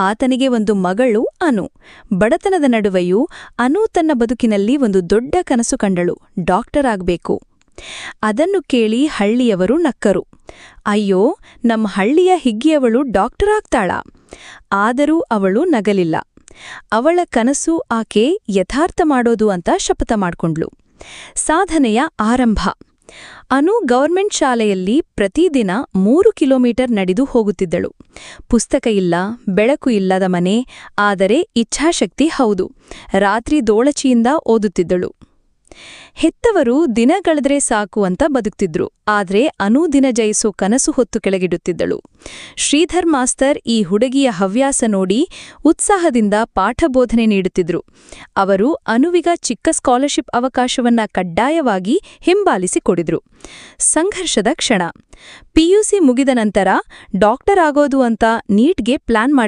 ಆತನಿಗೆ ಒಂದು ಮಗಳು ಅನು. ಬಡತನದ ನಡುವೆಯೂ ಅನು ತನ್ನ ಬದುಕಿನಲ್ಲಿ ಒಂದು ದೊಡ್ಡ ಕನಸು ಕಂಡಳು. ಡಾಕ್ಟರ್ ಆಗಬೇಕು. ಅದನ್ನು ಕೇಳಿ ಹಳ್ಳಿಯವರು ನಕ್ಕರು. ಅಯ್ಯೋ, ನಮ್ಮ ಹಳ್ಳಿಯ ಹಿಗ್ಗಿಯವಳು ಡಾಕ್ಟರ್ ಆಗ್ತಾಳ. ಆದರೂ ಅವಳು ನಗಲಿಲ್ಲ. ಅವಳ ಕನಸು ಆಕೆ ಯಥಾರ್ಥ ಮಾಡೋದು ಅಂತ ಶಪಥ ಮಾಡ್ಕೊಂಡ್ಳು. ಸಾಧನೆಯ ಆರಂಭ. ಅನು ಗವರ್ಮೆಂಟ್ ಶಾಲೆಯಲ್ಲಿ ಪ್ರತಿದಿನ ಮೂರು ಕಿಲೋಮೀಟರ್ ನಡೆದು ಹೋಗುತ್ತಿದ್ದಳು. ಪುಸ್ತಕ ಇಲ್ಲ, ಬೆಳಕು ಇಲ್ಲದ ಮನೆ, ಆದರೆ ಇಚ್ಛಾಶಕ್ತಿ ಹೌದು. ರಾತ್ರಿ ದೋಳಚಿಯಿಂದ ಓದುತ್ತಿದ್ದಳು. ಹೆತ್ತವರು ದಿನ ಕಳೆದ್ರೆ ಸಾಕು ಅಂತ ಬದುಕ್ತಿದ್ರು, ಆದ್ರೆ ಅನು ದಿನ ಜಯಿಸೋ ಕನಸು ಹೊತ್ತು ಕೆಳಗಿಡುತ್ತಿದ್ದಳು. ಶ್ರೀಧರ್ ಮಾಸ್ತರ್ ಈ ಹುಡುಗಿಯ ಹವ್ಯಾಸ ನೋಡಿ ಉತ್ಸಾಹದಿಂದ ಪಾಠ ಬೋಧನೆ ನೀಡುತ್ತಿದ್ರು. ಅವರು ಅನುವಿಗ ಚಿಕ್ಕ ಸ್ಕಾಲರ್ಶಿಪ್ ಅವಕಾಶವನ್ನ ಕಡ್ಡಾಯವಾಗಿ ಹಿಂಬಾಲಿಸಿಕೊಡಿದ್ರು. ಸಂಘರ್ಷದ ಕ್ಷಣ. ಪಿಯುಸಿ ಮುಗಿದ ನಂತರ ಡಾಕ್ಟರ್ ಆಗೋದು ಅಂತ ನೀಟ್ಗೆ ಪ್ಲಾನ್ ಮಾಡಿ